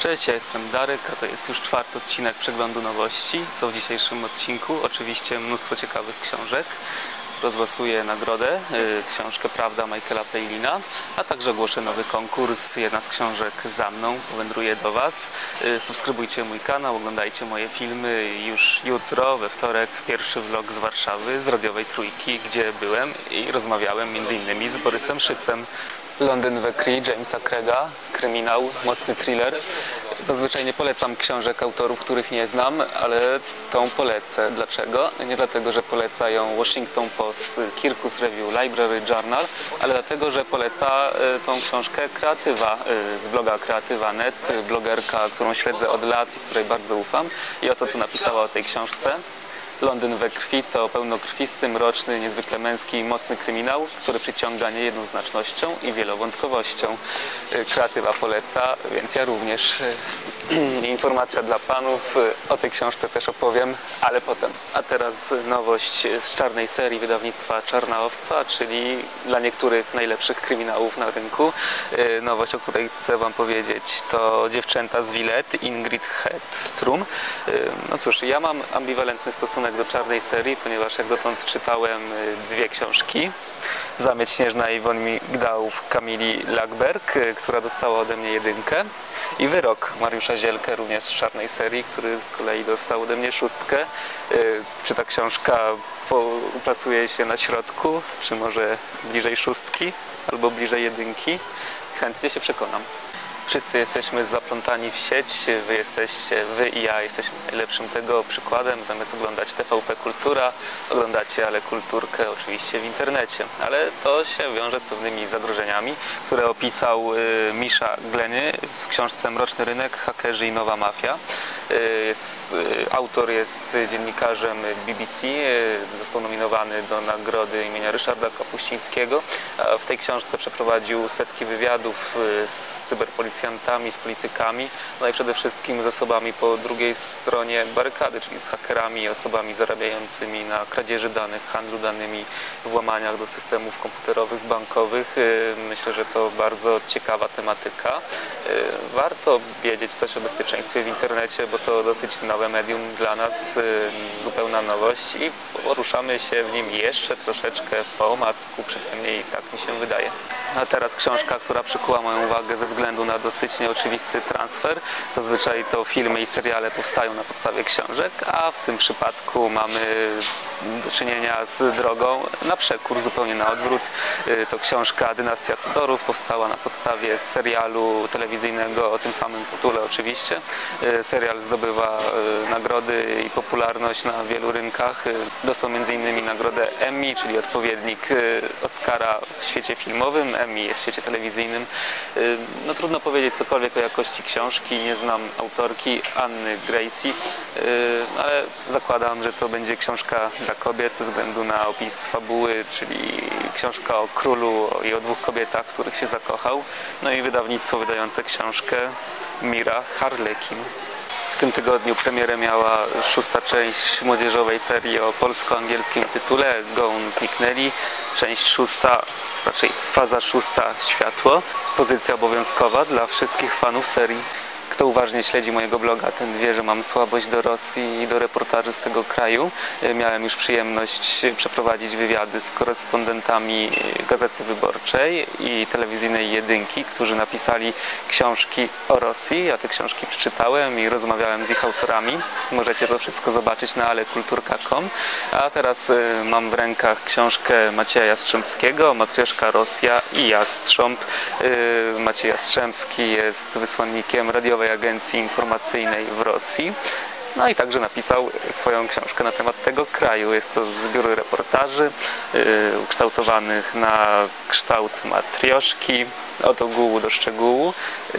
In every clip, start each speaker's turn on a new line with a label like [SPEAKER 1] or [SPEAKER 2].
[SPEAKER 1] Cześć, ja jestem Darek, a to jest już czwarty odcinek Przeglądu Nowości. Co w dzisiejszym odcinku? Oczywiście mnóstwo ciekawych książek. Rozlosuję nagrodę, y, książkę Prawda Michaela Palina, a także ogłoszę nowy konkurs. Jedna z książek za mną powędruje do Was. Y, Subskrybujcie mój kanał, oglądajcie moje filmy. Już jutro, we wtorek, pierwszy vlog z Warszawy, z Radiowej Trójki, gdzie byłem i rozmawiałem innymi z Borysem Szycem. Londyn we krwi Jamesa Craiga, kryminał, mocny thriller. Zazwyczaj nie polecam książek autorów, których nie znam, ale tą polecę. Dlaczego? Nie dlatego, że poleca ją Washington Post, Kirkus Review, Library Journal, ale dlatego, że poleca y, tą książkę Kreatywa y, z bloga Kreatywa.net, blogerka, którą śledzę od lat i której bardzo ufam. I oto co napisała o tej książce. Londyn we krwi to pełnokrwisty, mroczny, niezwykle męski i mocny kryminał, który przyciąga niejednoznacznością i wielowątkowością. Y, Kreatywa poleca, więc ja również. Y, Informacja dla panów, y, o tej książce też opowiem, ale potem. A teraz nowość z czarnej serii wydawnictwa Czarna Owca, czyli dla niektórych najlepszych kryminałów na rynku. Nowość, o której chcę wam powiedzieć, to Dziewczęta z Willet, Ingrid Hedstrom. Y, No cóż, ja mam ambiwalentny stosunek do czarnej serii, ponieważ jak dotąd czytałem y, dwie książki. Zamieć Śnieżna i Von Migdałów Kamili Lackberg, y, która dostała ode mnie jedynkę. I Wyrok Mariusza Zielkę, również z czarnej serii, który z kolei dostał ode mnie szóstkę. Y, Czy ta książka uplasuje się na środku, czy może bliżej szóstki, albo bliżej jedynki? Chętnie się przekonam. Wszyscy jesteśmy zaplątani w sieć, wy jesteście, wy i ja jesteśmy najlepszym tego przykładem. Zamiast oglądać TVP Kultura, oglądacie ale kulturkę oczywiście w internecie. Ale to się wiąże z pewnymi zagrożeniami, które opisał y, Misza Gleny w książce Mroczny Rynek, Hakerzy i Nowa Mafia. Y, Jest, y, autor jest dziennikarzem BBC, y, został nominowany do nagrody imienia Ryszarda Kapuścińskiego. W tej książce przeprowadził setki wywiadów z cyberpolicjantami, z politykami, no i przede wszystkim z osobami po drugiej stronie barykady, czyli z hakerami, osobami zarabiającymi na kradzieży danych, handlu danymi, włamaniach do systemów komputerowych, bankowych. Myślę, że to bardzo ciekawa tematyka. Warto wiedzieć coś o bezpieczeństwie w internecie, bo to dosyć nowe medium dla nas, y, zupełna nowość i poruszamy się w nim jeszcze troszeczkę po omacku, przynajmniej tak mi się wydaje. A teraz książka, która przykuła moją uwagę ze względu na dosyć nieoczywisty transfer. Zazwyczaj to filmy i seriale powstają na podstawie książek, a w tym przypadku mamy do czynienia z drogą na przekór, zupełnie na odwrót. Y, To książka Dynastia Tudorów powstała na podstawie serialu telewizyjnego o tym samym tytule oczywiście. Y, Serial zdobywa y, nagrody i popularność na wielu rynkach. Y, Dostał m.in. nagrodę Emmy, czyli odpowiednik y, Oscara w świecie filmowym. Emmy jest w świecie telewizyjnym. No trudno powiedzieć cokolwiek o jakości książki. Nie znam autorki Anny Gracie, ale zakładam, że to będzie książka dla kobiet ze względu na opis fabuły, czyli książka o królu i o dwóch kobietach, w których się zakochał. No i wydawnictwo wydające książkę Mira Harlekin. Tym tygodniu premierę miała szósta część młodzieżowej serii o polsko-angielskim tytule Gone Zniknęli. Część szósta, raczej faza szósta Światło. Pozycja obowiązkowa dla wszystkich fanów serii. Kto uważnie śledzi mojego bloga, ten wie, że mam słabość do Rosji i do reportaży z tego kraju. E, Miałem już przyjemność przeprowadzić wywiady z korespondentami Gazety Wyborczej i telewizyjnej Jedynki, którzy napisali książki o Rosji. Ja te książki przeczytałem i rozmawiałem z ich autorami. Możecie to wszystko zobaczyć na alekulturka.com. A teraz e, mam w rękach książkę Macieja Jastrzębskiego, Matrioszka Rosja i Jastrząb. E, Maciej Jastrzębski jest wysłannikiem radiowej agencji informacyjnej w Rosji. No i także napisał swoją książkę na temat tego kraju. Jest to zbiór reportaży yy, ukształtowanych na kształt matrioszki, od ogółu do szczegółu.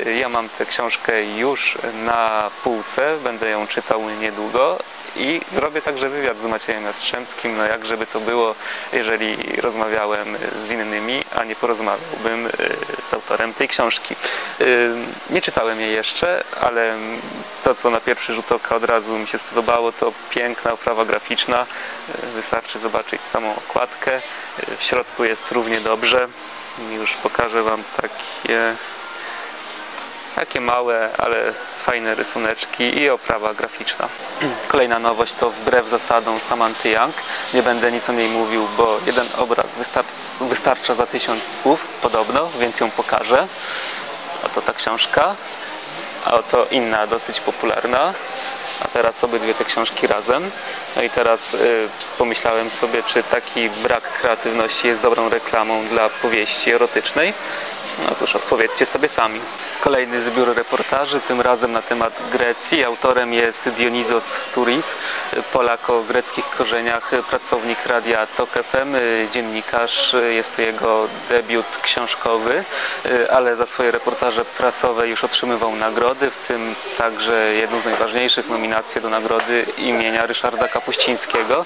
[SPEAKER 1] Yy, ja mam tę książkę już na półce, będę ją czytał niedługo i zrobię także wywiad z Maciejem Jastrzębskim, no jak żeby to było, jeżeli rozmawiałem z innymi, a nie porozmawiałbym y, z autorem tej książki. Y, Nie czytałem jej jeszcze, ale to, co na pierwszy rzut oka od razu mi się spodobało, to piękna oprawa graficzna. Y, Wystarczy zobaczyć samą okładkę. W środku jest równie dobrze. Już pokażę Wam takie Takie małe, ale fajne rysuneczki i oprawa graficzna. Kolejna nowość to wbrew zasadom Samanty Young. Nie będę nic o niej mówił, bo jeden obraz wystar- wystarcza za tysiąc słów, podobno, więc ją pokażę. Oto ta książka, a oto inna, dosyć popularna. A teraz obydwie te książki razem. No i teraz y, pomyślałem sobie, czy taki brak kreatywności jest dobrą reklamą dla powieści erotycznej. No cóż, odpowiedzcie sobie sami. Kolejny zbiór reportaży, tym razem na temat Grecji. Autorem jest Dionizos Stouris, Polak o greckich korzeniach, pracownik radia TOK FM, dziennikarz. Jest to jego debiut książkowy, ale za swoje reportaże prasowe już otrzymywał nagrody, w tym także jedną z najważniejszych nominacji do nagrody imienia Ryszarda Kapuścińskiego.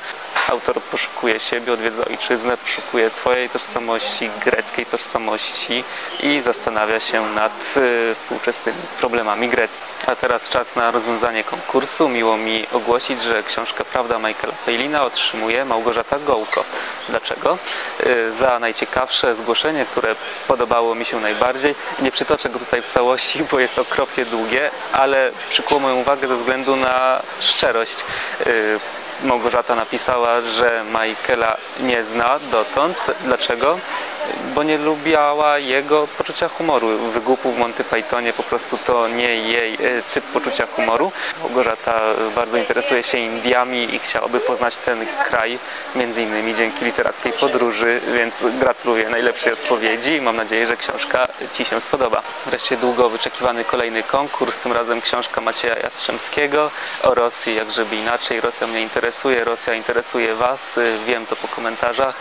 [SPEAKER 1] Autor poszukuje siebie, odwiedza ojczyznę, poszukuje swojej tożsamości, greckiej tożsamości i zastanawia się nad y, współczesnymi problemami Grecji. A teraz czas na rozwiązanie konkursu. Miło mi ogłosić, że książkę Prawda Michaela Palina otrzymuje Małgorzata Gołko. Dlaczego? Y, Za najciekawsze zgłoszenie, które podobało mi się najbardziej. Nie przytoczę go tutaj w całości, bo jest okropnie długie, ale przykuło moją uwagę ze względu na szczerość. Y, Małgorzata napisała, że Michaela nie zna dotąd. Dlaczego? Bo nie lubiała jego poczucia humoru. Wygłupów w Monty Pythonie po prostu to nie jej e, typ poczucia humoru. Małgorzata bardzo interesuje się Indiami i chciałaby poznać ten kraj między innymi dzięki literackiej podróży, więc gratuluję najlepszej odpowiedzi i mam nadzieję, że książka Ci się spodoba. Wreszcie długo wyczekiwany kolejny konkurs, tym razem książka Macieja Jastrzębskiego o Rosji, jak żeby inaczej. Rosja mnie interesuje, Rosja interesuje Was, wiem to po komentarzach.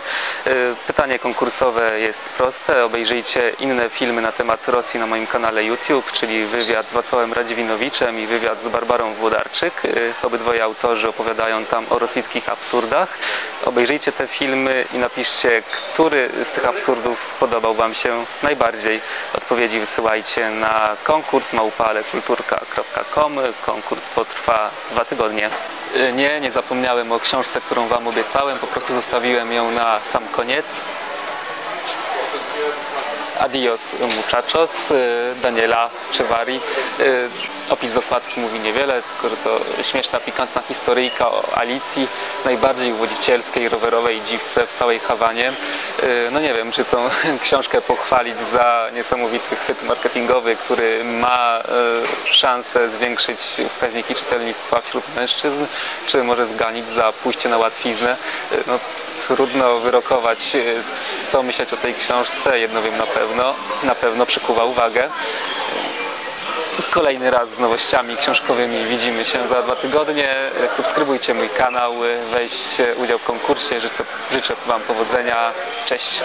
[SPEAKER 1] Y, Pytanie konkursowe jest proste, obejrzyjcie inne filmy na temat Rosji na moim kanale YouTube, czyli wywiad z Wacławem Radziwinowiczem i wywiad z Barbarą Włodarczyk. Y, Obydwoje autorzy opowiadają tam o rosyjskich absurdach. Obejrzyjcie te filmy i napiszcie, który z tych absurdów podobał Wam się najbardziej. Odpowiedzi wysyłajcie na konkurs małpalekulturka.com. Konkurs potrwa dwa tygodnie. Y, Nie, nie zapomniałem o książce, którą Wam obiecałem, po prostu zostawiłem ją na sam koniec. Adios Muchachos y, Daniela Czevari. Y, Opis z okładki mówi niewiele, tylko że to śmieszna, pikantna historyjka o Alicji, najbardziej wodzicielskiej, rowerowej dziwce w całej Hawanie. Y, No nie wiem, czy tą książkę pochwalić za niesamowity chwyt marketingowy, który ma szansę zwiększyć wskaźniki czytelnictwa wśród mężczyzn, czy może zganić za pójście na łatwiznę. No, trudno wyrokować, y, co myśleć o tej książce. Jedno wiem na pewno, na pewno przykuwa uwagę. Kolejny raz z nowościami książkowymi widzimy się za dwa tygodnie. Subskrybujcie mój kanał, weźcie udział w konkursie. Życzę, życzę Wam powodzenia. Cześć!